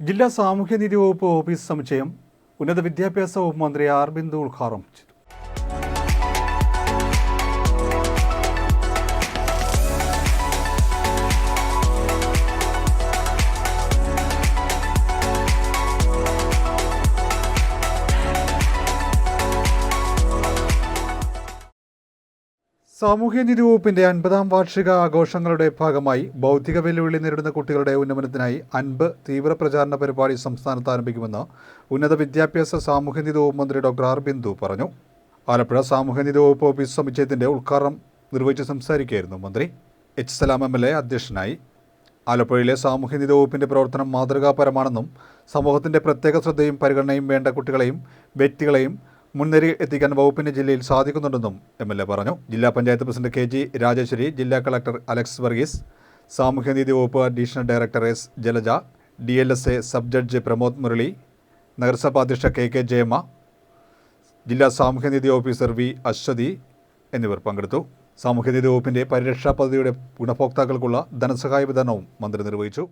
ജില്ലാ സാമൂഹ്യനീതി വകുപ്പ് ഓഫീസ് സമുച്ചയം ഉന്നത വിദ്യാഭ്യാസ വകുപ്പ് മന്ത്രി ആർ ഉദ്ഘാടനം ചെയ്തു. സാമൂഹ്യനീതി വകുപ്പിന്റെ അൻപതാം വാർഷിക ആഘോഷങ്ങളുടെ ഭാഗമായി ബൗദ്ധിക വെല്ലുവിളി നേരിടുന്ന കുട്ടികളുടെ ഉന്നമനത്തിനായി അൻപ് തീവ്ര പ്രചാരണ പരിപാടി സംസ്ഥാനത്ത് ആരംഭിക്കുമെന്ന് ഉന്നത വിദ്യാഭ്യാസ സാമൂഹ്യനീതി വകുപ്പ് മന്ത്രി ഡോക്ടർ ആർ ബിന്ദു പറഞ്ഞു. ആലപ്പുഴ സാമൂഹ്യനീതി വകുപ്പ് ഓഫീസ് സമുച്ചയത്തിന്റെ ഉദ്ഘാടനം നിർവഹിച്ച് സംസാരിക്കുകയായിരുന്നു മന്ത്രി. H Salam M L A അധ്യക്ഷനായി. ആലപ്പുഴയിലെ സാമൂഹ്യനീതി വകുപ്പിന്റെ പ്രവർത്തനം മാതൃകാപരമാണെന്നും സമൂഹത്തിന്റെ പ്രത്യേക ശ്രദ്ധയും പരിഗണനയും വേണ്ട കുട്ടികളെയും വ്യക്തികളെയും മുൻനിരയിൽ എത്തിക്കാൻ വകുപ്പിന് ജില്ലയിൽ സാധിക്കുന്നുണ്ടെന്നും എം എൽ എ പറഞ്ഞു. ജില്ലാ panchayat president K G Rajeshwari ജില്ലാ കളക്ടർ അലക്സ് വർഗീസ് സാമൂഹ്യനീതി വകുപ്പ് additional director S Jalaja D L S A sub judge Pramod Murali നഗരസഭാ അധ്യക്ഷ കെ കെ ജയമ്മ ജില്ലാ സാമൂഹ്യനീതി ഓഫീസർ വി അശ്വതി എന്നിവർ പങ്കെടുത്തു. സാമൂഹ്യനീതി വകുപ്പിന്റെ പരിരക്ഷാ പദ്ധതിയുടെ ഗുണഭോക്താക്കൾക്കുള്ള ധനസഹായ വിതരണവും മന്ത്രി നിർവഹിച്ചു.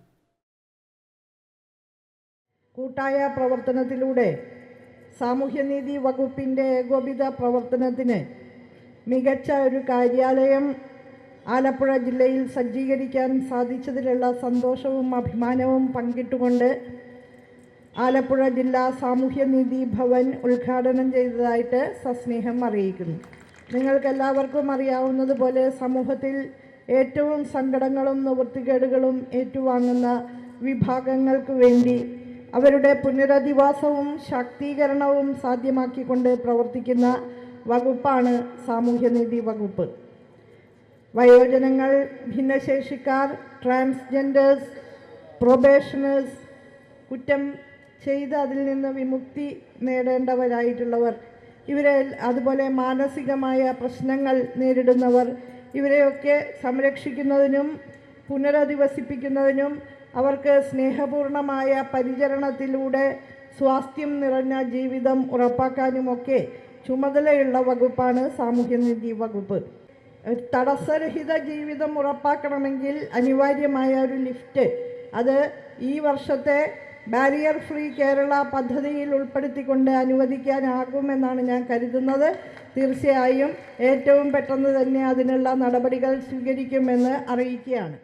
കൂട്ടായ പ്രവർത്തനത്തിലൂടെ സാമൂഹ്യനീതി വകുപ്പിന്റെ ഏകോപിത പ്രവർത്തനത്തിന് മികച്ച ഒരു കാര്യാലയം ആലപ്പുഴ ജില്ലയിൽ സജ്ജീകരിക്കാൻ സാധിച്ചതിലുള്ള സന്തോഷവും അഭിമാനവും പങ്കിട്ടുകൊണ്ട് ആലപ്പുഴ ജില്ലാ സാമൂഹ്യനീതി ഭവൻ ഉദ്ഘാടനം ചെയ്തതായിട്ട് സസ്നേഹം അറിയിക്കുന്നു. നിങ്ങൾക്കെല്ലാവർക്കും അറിയാവുന്നതുപോലെ സമൂഹത്തിൽ ഏറ്റവും സങ്കടങ്ങളും നിവൃത്തികേടുകളും ഏറ്റുവാങ്ങുന്ന വിഭാഗങ്ങൾക്ക് വേണ്ടി അവരുടെ പുനരധിവാസവും ശാക്തീകരണവും സാധ്യമാക്കിക്കൊണ്ട് പ്രവർത്തിക്കുന്ന വകുപ്പാണ് സാമൂഹ്യനീതി വകുപ്പ്. വയോജനങ്ങൾ ഭിന്നശേഷിക്കാർ ട്രാൻസ്ജെൻഡേഴ്സ് പ്രൊബേഷണേഴ്സ് കുറ്റം ചെയ്ത് അതിൽ നിന്ന് വിമുക്തി നേടേണ്ടവരായിട്ടുള്ളവർ ഇവരെ അതുപോലെ മാനസികമായ പ്രശ്നങ്ങൾ നേരിടുന്നവർ ഇവരെയൊക്കെ സംരക്ഷിക്കുന്നതിനും പുനരധിവസിപ്പിക്കുന്നതിനും അവർക്ക് സ്നേഹപൂർണമായ പരിചരണത്തിലൂടെ സ്വാസ്ഥ്യം നിറഞ്ഞ ജീവിതം ഉറപ്പാക്കാനുമൊക്കെ ചുമതലയുള്ള വകുപ്പാണ് സാമൂഹ്യനീതി വകുപ്പ്. തടസ്സരഹിത ജീവിതം ഉറപ്പാക്കണമെങ്കിൽ അനിവാര്യമായ ഒരു ലിഫ്റ്റ്. അത് ഈ വർഷത്തെ ബാരിയർ ഫ്രീ കേരള പദ്ധതിയിൽ ഉൾപ്പെടുത്തിക്കൊണ്ട് അനുവദിക്കാനാകുമെന്നാണ് ഞാൻ കരുതുന്നത്. തീർച്ചയായും ഏറ്റവും പെട്ടെന്ന് തന്നെ അതിനുള്ള നടപടികൾ സ്വീകരിക്കുമെന്ന് അറിയിക്കുകയാണ്.